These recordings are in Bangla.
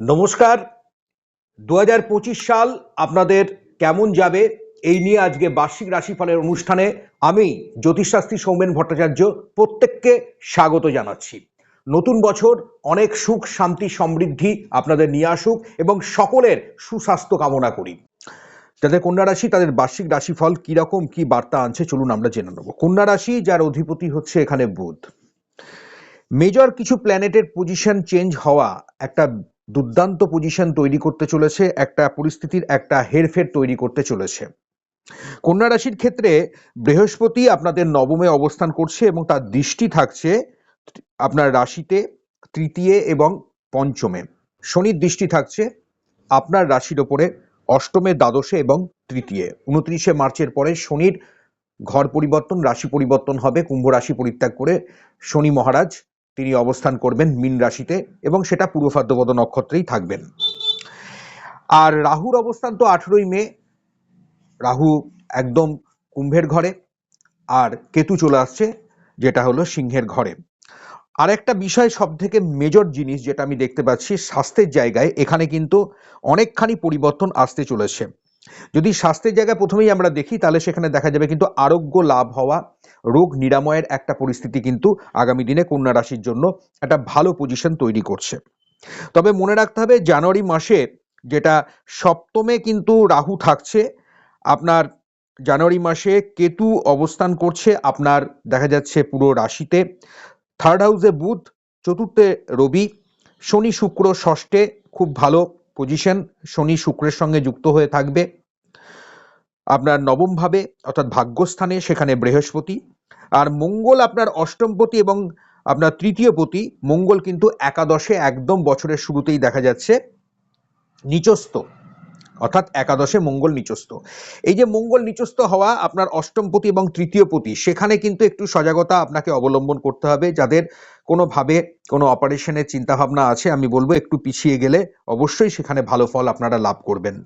নমস্কার। দু হাজার পঁচিশ সাল আপনাদের কেমন যাবে এই নিয়ে আজকে বার্ষিক রাশিফলের অনুষ্ঠানে আমি জ্যোতিষশাস্ত্রী সৌমেন ভট্টাচার্য প্রত্যেককে স্বাগত জানাচ্ছি। নতুন বছর অনেক সুখ, শান্তি, সমৃদ্ধি আপনাদের নিয়ে আসুক এবং সকলের সুস্বাস্থ্য কামনা করি। যাদের কন্যা রাশি, তাদের বার্ষিক রাশিফল কীরকম কি বার্তা আনছে, চলুন আমরা জেনে নেব। কন্যা রাশি, যার অধিপতি হচ্ছে এখানে বুধ। মেজর কিছু প্ল্যানেটের পজিশন চেঞ্জ হওয়া একটা দুর্দান্ত পজিশন তৈরি করতে চলেছে, একটা পরিস্থিতির একটা হেরফের তৈরি করতে চলেছে। কন্যা রাশির ক্ষেত্রে বৃহস্পতি আপনাদের নবমে অবস্থান করছে এবং তার দৃষ্টি থাকছে আপনার রাশিতে তৃতীয় এবং পঞ্চমে। শনির দৃষ্টি থাকছে আপনার রাশির ওপরে অষ্টমে, দ্বাদশে এবং তৃতীয়। উনত্রিশে মার্চের পরে শনির ঘর পরিবর্তন, রাশি পরিবর্তন হবে, কুম্ভ রাশি পরিত্যাগ করে শনি মহারাজ তিনি অবস্থান করবেন মীন রাশিতে এবং সেটা পূর্ব নক্ষত্রেই থাকবেন। আর রাহুর অবস্থান তো আঠেরোই মে। রাহু একদম কুম্ভের ঘরে আর কেতু চলে আসছে, যেটা হলো সিংহের ঘরে। আর একটা বিষয় সব থেকে মেজর জিনিস যেটা আমি দেখতে পাচ্ছি, স্বাস্থ্যের জায়গায় এখানে কিন্তু অনেকখানি পরিবর্তন আসতে চলেছে। যদি স্বাস্থ্যের জায়গায় প্রথমেই আমরা দেখি, তাহলে সেখানে দেখা যাবে কিন্তু আরোগ্য লাভ হওয়া, রোগ নিরাময়ের একটা পরিস্থিতি কিন্তু আগামী দিনে কন্যা রাশির জন্য একটা ভালো পজিশন তৈরি করছে। তবে মনে রাখতে হবে, জানুয়ারি মাসে যেটা সপ্তমে কিন্তু রাহু থাকছে, আপনার জানুয়ারি মাসে কেতু অবস্থান করছে আপনার দেখা যাচ্ছে পুরো রাশিতে। থার্ড হাউসে বুধ, চতুর্থে রবি, শনি, শুক্র, ষষ্ঠে খুব ভালো পজিশন শনি শুক্রের সঙ্গে যুক্ত হয়ে থাকবে। আপনার নবমভাবে অর্থাৎ ভাগ্যস্থানে, সেখানে বৃহস্পতি। আর মঙ্গল আপনার অষ্টমপতি এবং আপনার তৃতীয় পতি, মঙ্গল কিন্তু একাদশে, একদম বছরের শুরুতেই দেখা যাচ্ছে। নিচস্থ। অর্থাৎ একাদশে মঙ্গল নিচস্থ। এই যে মঙ্গল নিচস্থ হওয়া আপনার অষ্টমপতি এবং তৃতীয় পতি, সেখানে কিন্তু একটু সজাগতা আপনাকে অবলম্বন করতে হবে, যাদের কোনোভাবে কোনো অপারেশনের চিন্তাভাবনা আছে, আমি বলব একটু পিছিয়ে গেলে অবশ্যই সেখানে ভালো ফল আপনারা লাভ করবেন।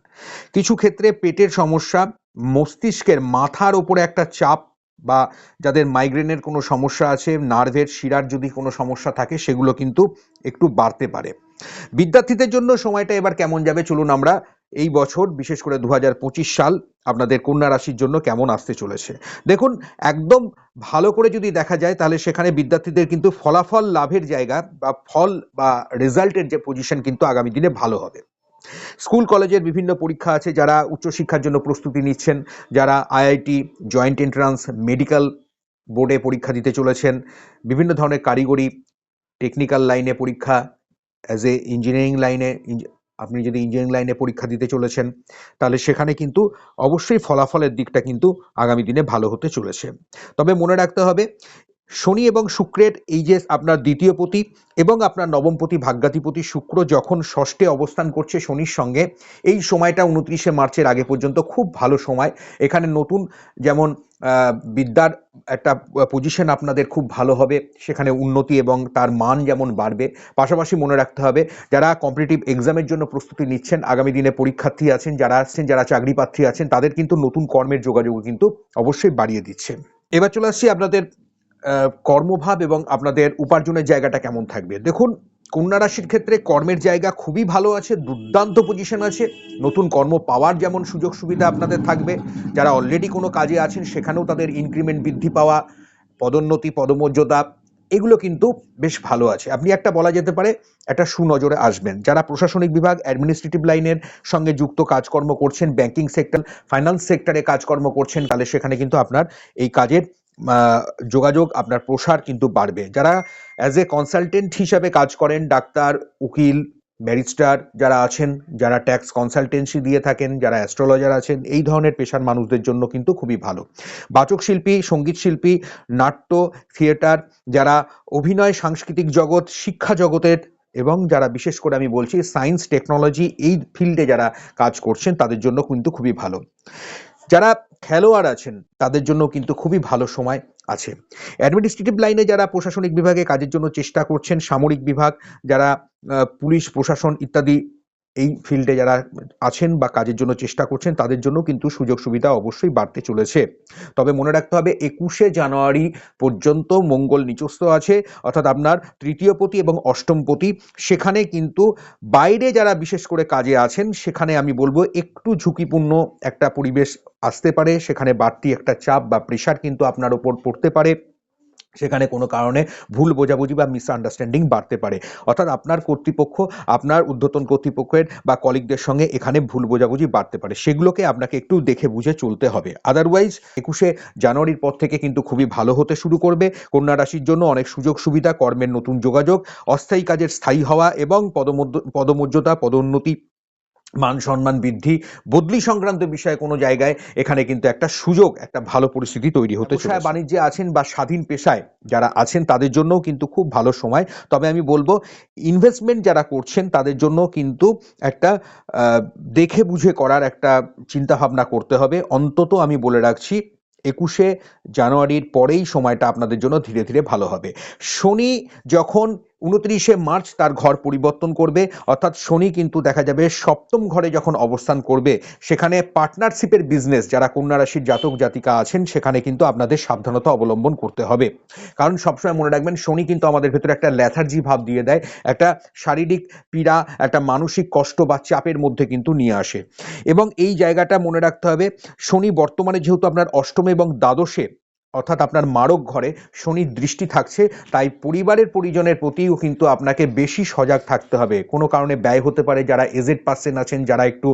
কিছু ক্ষেত্রে পেটের সমস্যা, মস্তিষ্কের মাথার ওপরে একটা চাপ বা যাদের মাইগ্রেনের কোনো সমস্যা আছে নার্ভের শিরার যদি কোনো সমস্যা থাকে, সেগুলো কিন্তু একটু বাড়তে পারে। বিদ্যার্থীদের জন্য সময়টা এবার কেমন যাবে, চলুন আমরা এই বছর, বিশেষ করে দু হাজার পঁচিশ সাল, আপনাদের কন্যা রাশির জন্য কেমন আসতে চলেছে? দেখুন, একদম ভালো করে যদি দেখা যায়, তাহলে সেখানে বিদ্যার্থীদের কিন্তু ফলাফল লাভের জায়গা বা ফল বা রেজাল্টের যে পজিশন কিন্তু আগামী দিনে ভালো হবে। স্কুল, কলেজের বিভিন্ন পরীক্ষা আছে, যারা উচ্চশিক্ষার জন্য প্রস্তুতি নিচ্ছেন, যারা আইআইটি, জয়েন্ট এন্ট্রান্স, মেডিকেল বোর্ডে পরীক্ষা দিতে চলেছেন, বিভিন্ন ধরনের কারিগরি, টেকনিক্যাল লাইনে পরীক্ষা অ্যাজ এ ইঞ্জিনিয়ারিং লাইনে আপনি যদি ইঞ্জিনিয়ারিং লাইনে পরীক্ষা দিতে চলেছেন, তাহলে সেখানে কিন্তু অবশ্যই ফলাফলের দিকটা কিন্তু আগামী দিনে ভালো হতে চলেছে। তবে মনে রাখতে হবে শনি এবং শুক্রের এই যে আপনার দ্বিতীয় পতি এবং আপনার নবমপতি ভাগ্যাধিপতি শুক্র যখন ষষ্ঠে অবস্থান করছে শনির সঙ্গে, এই সময়টা উনত্রিশে মার্চের আগে পর্যন্ত খুব ভালো সময়। এখানে নতুন যেমন বিদ্যার একটা পজিশন আপনাদের খুব ভালো হবে, সেখানে উন্নতি এবং তার মান যেমন বাড়বে। পাশাপাশি মনে রাখতে হবে, যারা কম্পিটিটিভ এক্সামের জন্য প্রস্তুতি নিচ্ছেন, আগামী দিনে পরীক্ষার্থী আছেন, যারা আসছেন, যারা চাকরি প্রার্থী আছেন, তাদের কিন্তু নতুন কর্মের যোগাযোগ কিন্তু অবশ্যই বাড়িয়ে দিচ্ছে। এবার চলে আসছি আপনাদের কর্মভাব এবং আপনাদের উপার্জনের জায়গাটা কেমন থাকবে? দেখুন, কন্যা রাশির ক্ষেত্রে কর্মের জায়গা খুবই ভালো আছে, দুর্দান্ত পজিশন আছে। নতুন কর্ম পাওয়ার যেমন সুযোগ সুবিধা আপনাদের থাকবে। যারা অলরেডি কোনো কাজে আছেন, সেখানেও তাদের ইনক্রিমেন্ট বৃদ্ধি পাওয়া, পদোন্নতি, পদমর্যাদা, এগুলো কিন্তু বেশ ভালো আছে। আপনি একটা বলা যেতে পারে, একটা সুনজরে আসবেন। যারা প্রশাসনিক বিভাগ অ্যাডমিনিস্ট্রেটিভ লাইনের সঙ্গে যুক্ত কাজকর্ম করছেন ব্যাংকিং সেক্টর ফাইন্যান্স সেক্টরে কাজকর্ম করছেন, তাহলে সেখানে কিন্তু আপনার এই কাজের যোগাযোগ আপনার প্রসার কিন্তু বাড়বে। যারা অ্যাজ এ কনসালটেন্ট হিসাবে কাজ করেন, ডাক্তার, উকিল ব্যারিস্টার যারা আছেন, যারা ট্যাক্স কনসালটেন্সি দিয়ে থাকেন, যারা অ্যাস্ট্রোলজার আছেন, এই ধরনের পেশার মানুষদের জন্য কিন্তু খুবই ভালো। বাচক শিল্পী, সংগীত শিল্পী, নাট্য থিয়েটার যারা অভিনয়, সাংস্কৃতিক জগৎ, শিক্ষা জগতের এবং যারা বিশেষ করে আমি বলছি সায়েন্স টেকনোলজি এই ফিল্ডে যারা কাজ করছেন তাদের জন্য কিন্তু খুবই ভালো। যারা খেলোয়াড় আছেন, তাদের জন্য কিন্তু খুবই ভালো সময় আছে। অ্যাডমিনিস্ট্রেটিভ লাইনে যারা প্রশাসনিক বিভাগে কাজের জন্য চেষ্টা করছেন, সামরিক বিভাগ, যারা পুলিশ, প্রশাসন ইত্যাদি এই ফিল্ডে যারা আছেন বা কাজের জন্য চেষ্টা করছেন, তাদের জন্য কিন্তু সুযোগ সুবিধা অবশ্যই বাড়তে চলেছে। তবে মনে রাখতে হবে, একুশে জানুয়ারি পর্যন্ত মঙ্গল নিচস্থ আছে, অর্থাৎ আপনার তৃতীয় পতি এবং অষ্টম পতি। সেখানে কিন্তু বাইরে যারা বিশেষ করে কাজে আছেন, সেখানে আমি বলব একটু ঝুঁকিপূর্ণ একটা পরিবেশ আসতে পারে। সেখানে বাড়তি একটা চাপ বা প্রেশার কিন্তু আপনার ওপর পড়তে পারে। সেখানে কোনো কারণে ভুল বোঝাবুঝি বা মিসআন্ডারস্ট্যান্ডিং বাড়তে পারে। অর্থাৎ আপনার কর্তৃপক্ষ, আপনার ঊর্ধ্বতন কর্তৃপক্ষের বা কলিগদের সঙ্গে এখানে ভুল বোঝাবুঝি বাড়তে পারে। সেগুলোকে আপনাকে একটু দেখে বুঝে চলতে হবে। আদারওয়াইজ একুশে জানুয়ারির পর থেকে কিন্তু খুবই ভালো হতে শুরু করবে। কন্যা রাশির জন্য অনেক সুযোগ সুবিধা, কর্মের নতুন যোগাযোগ, অস্থায়ী কাজের স্থায়ী হওয়া এবং পদমর্য পদমর্যাদা, পদোন্নতি মান সম্মান বৃদ্ধি বদলি সংক্রান্ত বিষয়ে কোনো জায়গায় এখানে কিন্তু একটা সুযোগ একটা ভালো পরিস্থিতি তৈরি হতে চলেছে। বাণিজ্যে আছেন বা স্বাধীন পেশায় যারা আছেন তাদের জন্যও কিন্তু খুব ভালো সময়। তবে আমি বলব ইনভেস্টমেন্ট যারা করছেন তাদের জন্য কিন্তু একটা দেখে বুঝে করার একটা চিন্তা ভাবনা করতে হবে। অন্তত আমি বলে রাখছি একুশে জানুয়ারির পরেই সময়টা আপনাদের জন্য ধীরে ধীরে ভালো হবে। শনি যখন উনত্রিশে মার্চ তার ঘর পরিবর্তন করবে। অর্থাৎ শনি কিন্তু দেখা যাবে সপ্তম ঘরে যখন অবস্থান করবে, সেখানে পার্টনারশিপের বিজনেস যারা কন্যা রাশির জাতক জাতিকা আছেন, সেখানে কিন্তু আপনাদের সাবধানতা অবলম্বন করতে হবে। কারণ সবসময় মনে রাখবেন, শনি কিন্তু আমাদের ভেতরে একটা ল্যাথার্জি ভাব দিয়ে দেয়, একটা শারীরিক পীড়া, একটা মানসিক কষ্ট বা চাপের মধ্যে কিন্তু নিয়ে আসে। এবং এই জায়গাটা মনে রাখতে হবে, শনি বর্তমানে যেহেতু আপনার অষ্টম এবং দ্বাদশে অর্থাৎ আপনার মারক ঘরে শনির দৃষ্টি থাকছে, তাই পরিবারের পরিজনের প্রতিও কিন্তু আপনাকে বেশি সজাগ থাকতে হবে। কোনো কারণে ব্যয় হতে পারে যারা এজেড পার্সেন আছেন, যারা একটু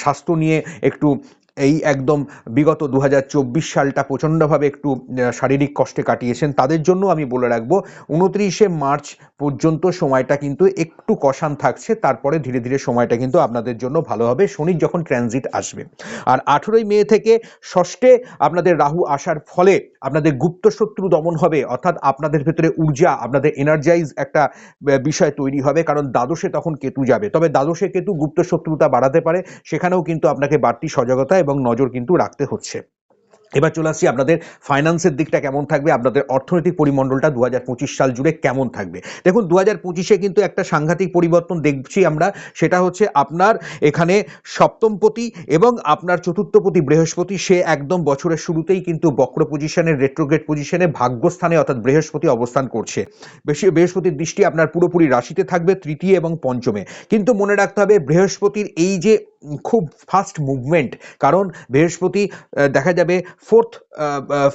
স্বাস্থ্য নিয়ে একটু এই একদম বিগত দু হাজার চব্বিশ সালটা প্রচণ্ডভাবে একটু শারীরিক কষ্টে কাটিয়েছেন। তাদের জন্য আমি বলে রাখব, উনত্রিশে মার্চ পর্যন্ত সময়টা কিন্তু একটু কষান থাকছে, তারপরে ধীরে ধীরে সময়টা কিন্তু আপনাদের জন্য ভালো হবে। শনির যখন ট্রানজিট আসবে। আর আঠেরোই মে থেকে ষষ্ঠে আপনাদের রাহু আসার ফলে আপনাদের গুপ্ত শত্রু দমন হবে, অর্থাৎ আপনাদের ভেতরে ঊর্জা, আপনাদের এনার্জাইজ একটা বিষয় তৈরি হবে, কারণ দ্বাদশে তখন কেতু যাবে। তবে দ্বাদশে কেতু গুপ্ত শত্রুতা বাড়াতে পারে, সেখানেও কিন্তু আপনাকে বাড়তি সজাগতা এবং নজর কিন্তু রাখতে হচ্ছে। এবার চলে আসছি আপনাদের ফাইন্যান্সের দিকটা কেমন থাকবে, আপনাদের অর্থনৈতিক পরিমণ্ডলটা দু হাজার পঁচিশ সাল জুড়ে কেমন থাকবে। দেখুন দু হাজার পঁচিশে কিন্তু একটা সাংঘাতিক পরিবর্তন দেখছি আমরা, সেটা হচ্ছে আপনার এখানে সপ্তমপতি এবং আপনার চতুর্থপতি বৃহস্পতি, সে একদম বছরের শুরুতেই কিন্তু বক্র পজিশনের রেট্রোগ্রেড পজিশনে ভাগ্যস্থানে অর্থাৎ বৃহস্পতি অবস্থান করছে। বেশি, বৃহস্পতির দৃষ্টি আপনার পুরোপুরি রাশিতে থাকবে, তৃতীয় এবং পঞ্চমে। কিন্তু মনে রাখতে হবে, বৃহস্পতির এই যে খুব ফাস্ট মুভমেন্ট কারণ বৃহস্পতি দেখা যাবে ফোর্থ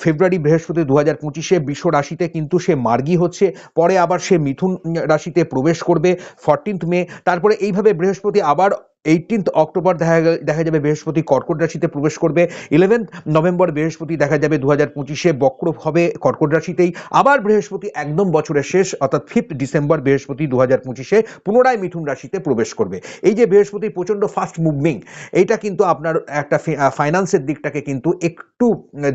ফেব্রুয়ারি বৃহস্পতি দু হাজার পঁচিশে বিশ্ব রাশিতে কিন্তু সে মার্গী হচ্ছে, পরে আবার সে মিথুন রাশিতে প্রবেশ করবে ফরটিন্থ মে, তারপরে এইভাবে বৃহস্পতি আবার এইটিন্থ অক্টোবর দেখা দেখা যাবে বৃহস্পতি কর্কট রাশিতে প্রবেশ করবে। ইলেভেন্থ নভেম্বর বৃহস্পতি দেখা যাবে দু হাজার পঁচিশে বক্র হবে কর্কট রাশিতেই। আবার বৃহস্পতি একদম বছরের শেষ, অর্থাৎ ফিফথ ডিসেম্বর বৃহস্পতি দু হাজার পঁচিশে পুনরায় মিথুন রাশিতে প্রবেশ করবে। এই যে বৃহস্পতি প্রচণ্ড ফাস্ট মুভমিং এইটা কিন্তু আপনার একটা ফাইন্যান্সের দিকটাকে কিন্তু একটু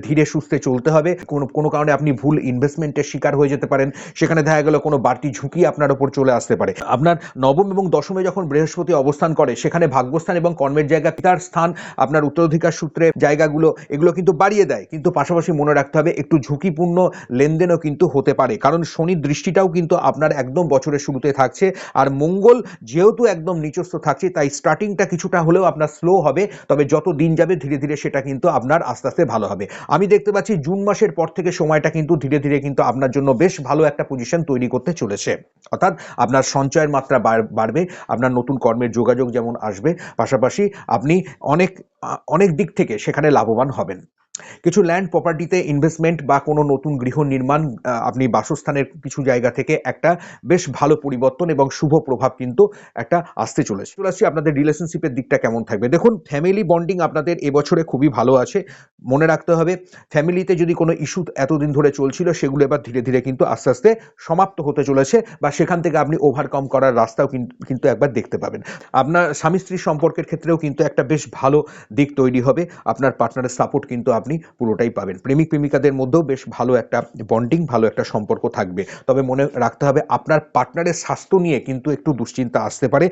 ধীরে সুস্থে চলতে হবে। কোনো কোনো কারণে আপনি ভুল ইনভেস্টমেন্টের শিকার হয়ে যেতে পারেন। সেখানে দেখা গেল কোনো বাড়তি ঝুঁকি আপনার ওপর চলে আসতে পারে। আপনার নবম এবং দশমে যখন বৃহস্পতি অবস্থান করে, সেখানে ভাগ্যস্থান এবং কর্মের জায়গা পিতার স্থান, আপনার উত্তরাধিকার সূত্রে জায়গাগুলো, এগুলো কিন্তু বাড়িয়ে দেয়। কিন্তু পাশাপাশি মনে রাখতে হবে, একটু ঝুঁকিপূর্ণ লেনদেনও কিন্তু হতে পারে। কারণ শনির দৃষ্টিটাও কিন্তু আপনার একদম বছরের শুরুতে থাকছে। আর মঙ্গল যেহেতু একদম নিচস্থ থাকছে, তাই স্টার্টিংটা কিছুটা হলেও আপনার স্লো হবে। তবে যত দিন যাবে, ধীরে ধীরে সেটা কিন্তু আপনার আস্তে আস্তে ভালো হবে। আমি দেখতে পাচ্ছি, জুন মাসের পর থেকে সময়টা কিন্তু ধীরে ধীরে কিন্তু আপনার জন্য বেশ ভালো একটা পজিশন তৈরি করতে চলেছে। অর্থাৎ আপনার সঞ্চয়ের মাত্রা বাড়- বাড়বে, আপনার নতুন কর্মের যোগাযোগ যেমন আসবে। পাশাপাশি আপনি অনেক অনেক দিক থেকে সেখানে লাভবান হবেন। কিছু ল্যান্ড প্রপার্টিতে ইনভেস্টমেন্ট বা কোনো নতুন গৃহ নির্মাণ আপনি বাসস্থানের কিছু জায়গা থেকে একটা বেশ ভালো পরিবর্তন এবং শুভ প্রভাব কিন্তু একটা আসতে চলেছে। চলে আসছি আপনাদের রিলেশনশিপের দিকটা কেমন থাকবে। দেখুন ফ্যামিলি বন্ডিং আপনাদের এবছরে খুবই ভালো আছে। মনে রাখতে হবে ফ্যামিলিতে যদি কোনো ইস্যু এতদিন ধরে চলছিল, সেগুলো এবার ধীরে ধীরে কিন্তু আস্তে আস্তে সমাপ্ত হতে চলেছে বা সেখান থেকে আপনি ওভারকাম করার রাস্তাও কিন্তু একবার দেখতে পাবেন। আপনার স্বামী স্ত্রীর সম্পর্কের ক্ষেত্রেও কিন্তু একটা বেশ ভালো দিক তৈরি হবে। আপনার পার্টনারের সাপোর্ট কিন্তু আপনি পুরোটাই পাবেন। প্রেমিক, প্রেমিকাদের মধ্যেও বেশ ভালো একটা বন্ডিং ভালো একটা সম্পর্ক থাকবে। তবে মনে রাখতে হবে, আপনার পার্টনারের স্বাস্থ্য নিয়ে কিন্তু একটু দুশ্চিন্তা আসতে পারে।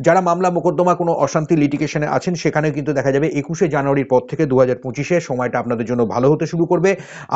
যারা মামলা, মোকদ্দমা, কোনো অশান্তি লিটিগেশনে আছেন সেখানে কিন্তু দেখা যাবে একুশে জানুয়ারির পর থেকে দু হাজার পঁচিশে সময়টা আপনাদের জন্য ভালো হতে শুরু করবে।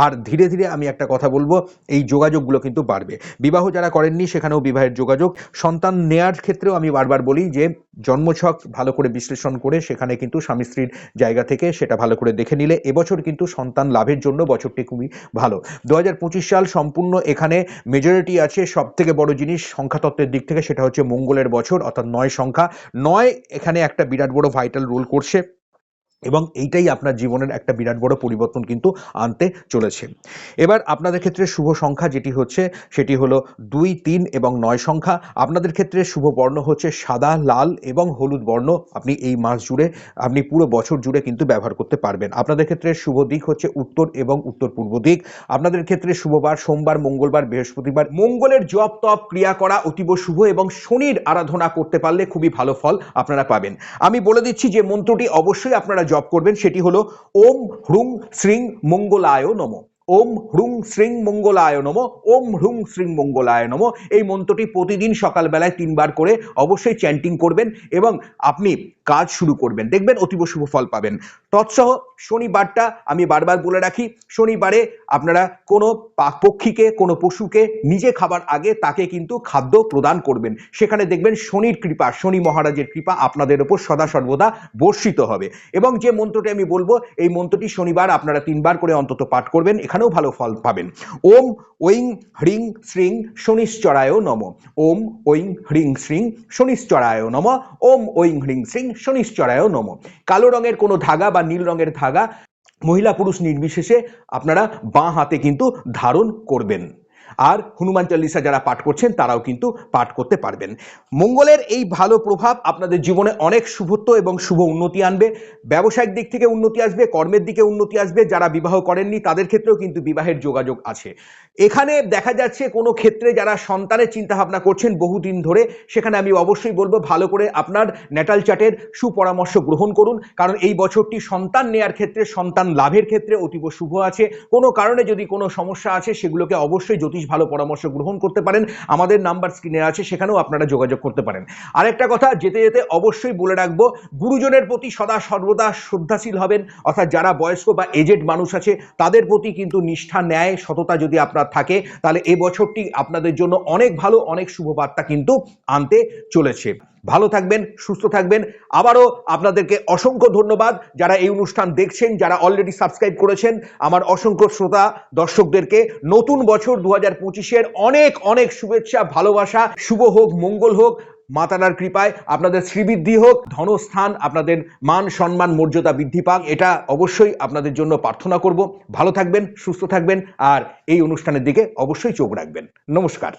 আর ধীরে ধীরে আমি একটা কথা বলব, এই যোগাযোগগুলো কিন্তু বাড়বে। বিবাহ যারা করেননি, সেখানেও বিবাহের যোগাযোগ। সন্তান নেয়ার ক্ষেত্রেও আমি বারবার বলি যে, জন্মছক ভালো করে বিশ্লেষণ করে সেখানে কিন্তু স্বামী স্ত্রীর জায়গা থেকে সেটা ভালো করে দেখে নিলে, এবছর কিন্তু সন্তান লাভের জন্য বছরটি খুবই ভালো। দু হাজার পঁচিশ সাল সম্পূর্ণ এখানে মেজরিটি আছে। সব থেকে বড় জিনিস সংখ্যাতত্ত্বের দিক থেকে সেটা হচ্ছে মঙ্গলের বছর, অর্থাৎ নয় সংখ্যা। নয় এখানে একটা বিরাট বড় ভাইটাল রোল করছে। এবং এইটাই আপনার জীবনের একটা বিরাট বড় পরিবর্তন কিন্তু আনতে চলেছে। এবার আপনাদের ক্ষেত্রে শুভ সংখ্যা যেটি হচ্ছে, সেটি হলো দুই, তিন এবং নয় সংখ্যা। আপনাদের ক্ষেত্রে শুভ বর্ণ হচ্ছে সাদা, লাল এবং হলুদ বর্ণ। আপনি এই মাস জুড়ে, আপনি পুরো বছর জুড়ে কিন্তু ব্যবহার করতে পারবেন। আপনাদের ক্ষেত্রে শুভ দিক হচ্ছে উত্তর এবং উত্তর পূর্ব দিক। আপনাদের ক্ষেত্রে শুভবার, সোমবার, মঙ্গলবার, বৃহস্পতিবার, মঙ্গলের জপ, তপ, ক্রিয়া করা অতীব শুভ এবং শনির আরাধনা করতে পারলে খুবই ভালো ফল আপনারা পাবেন। আমি বলে দিচ্ছি যে মন্ত্রটি অবশ্যই আপনারা জপ করবেন সেটি হলো ওম হ্রুং শ্রীং মঙ্গলায় নম। ওম হ্রুং শ্রীং মঙ্গলায় নম, ওম হ্রুং শ্রীং মঙ্গলায় নম। এই মন্ত্রটি প্রতিদিন সকালবেলায় তিনবার করে অবশ্যই চ্যান্টিং করবেন এবং আপনি কাজ শুরু করবেন। দেখবেন অতীব শুভ ফল পাবেন। তৎসহ শনিবারটা আমি বারবার বলে রাখি, শনিবারে আপনারা কোনো পাক- পক্ষীকে, কোনো পশুকে নিজে খাবার আগে তাকে কিন্তু খাদ্য প্রদান করবেন। সেখানে দেখবেন শনির কৃপা, শনি মহারাজের কৃপা আপনাদের ওপর সদা সর্বদা বর্ষিত হবে। এবং যে মন্ত্রটি আমি বলব, এই মন্ত্রটি শনিবার আপনারা তিনবার করে অন্তত পাঠ করবেন, এখানেও ভালো ফল পাবেন। ওম ঐং হ্রিং শ্রিং শনিশ্চরায় নম। ওম ঐং হ্রিং শ্রিং শনিশ্চরায় নম। ওম ঐং হ্রিং শ্রিং শনিশ্চরায় নম। কালো রঙের কোনো ধাগা বা নীল রঙের ধাগা মহিলা পুরুষ নির্বিশেষে আপনারা বাঁ হাতে কিন্তু ধারণ করবেন। আর হনুমান চল্লিশা যারা পাঠ করছেন, তারাও কিন্তু পাঠ করতে পারবেন। মঙ্গলের এই ভালো প্রভাব আপনাদের জীবনে অনেক শুভত্ব এবং শুভ উন্নতি আনবে। ব্যবসায়িক দিক থেকে উন্নতি আসবে, কর্মের দিকে উন্নতি আসবে, যারা বিবাহ করেননি তাদের ক্ষেত্রেও কিন্তু বিবাহের যোগাযোগ আছে। এখানে দেখা যাচ্ছে কোনো ক্ষেত্রে যারা সন্তানের চিন্তা ভাবনা করছেন বহুদিন ধরে, সেখানে আমি অবশ্যই বলব ভালো করে আপনার ন্যাটাল চার্টের সুপরামর্শ গ্রহণ করুন। কারণ এই বছরটি সন্তান নেয়ার ক্ষেত্রে, সন্তান লাভের ক্ষেত্রে অতীব শুভ আছে। কোনো কারণে যদি কোনো সমস্যা আছে, সেগুলোকে অবশ্যই জ্যোতিষ ভালো পরামর্শ গ্রহণ করতে পারেন। আমাদের নাম্বার স্ক্রিনে আছে, সেখানেও আপনারা যোগাযোগ করতে পারেন। আরেকটা কথা, যেতে যেতে অবশ্যই বলে রাখব, গুরুজনের প্রতি সদা সর্বদা শ্রদ্ধাশীল হবেন। অর্থাৎ যারা বয়স্ক বা এজেড মানুষ আছে, তাদের প্রতি কিন্তু নিষ্ঠা, ন্যায়, সততা যদি আপনার থাকে, তাহলে এ বছরটি আপনাদের জন্য অনেক ভালো, অনেক শুভবার্তা কিন্তু আনতে চলেছে। ভালো থাকবেন, সুস্থ থাকবেন। আবারও আপনাদেরকে অসংখ্য ধন্যবাদ যারা এই অনুষ্ঠান দেখছেন, যারা অলরেডি সাবস্ক্রাইব করেছেন। আমার অসংখ্য শ্রোতা দর্শকদেরকে নতুন বছর দু হাজার পঁচিশের অনেক অনেক শুভেচ্ছা, ভালোবাসা। শুভ হোক, মঙ্গল হোক মাতারার কৃপায় আপনাদের শ্রীবৃদ্ধি হোক। ধনস্থান, আপনাদের মান, সম্মান, মর্যাদা বৃদ্ধি পাক। এটা অবশ্যই আপনাদের জন্য প্রার্থনা করব। ভালো থাকবেন, সুস্থ থাকবেন, আর এই অনুষ্ঠানের দিকে অবশ্যই চোখ রাখবেন। নমস্কার।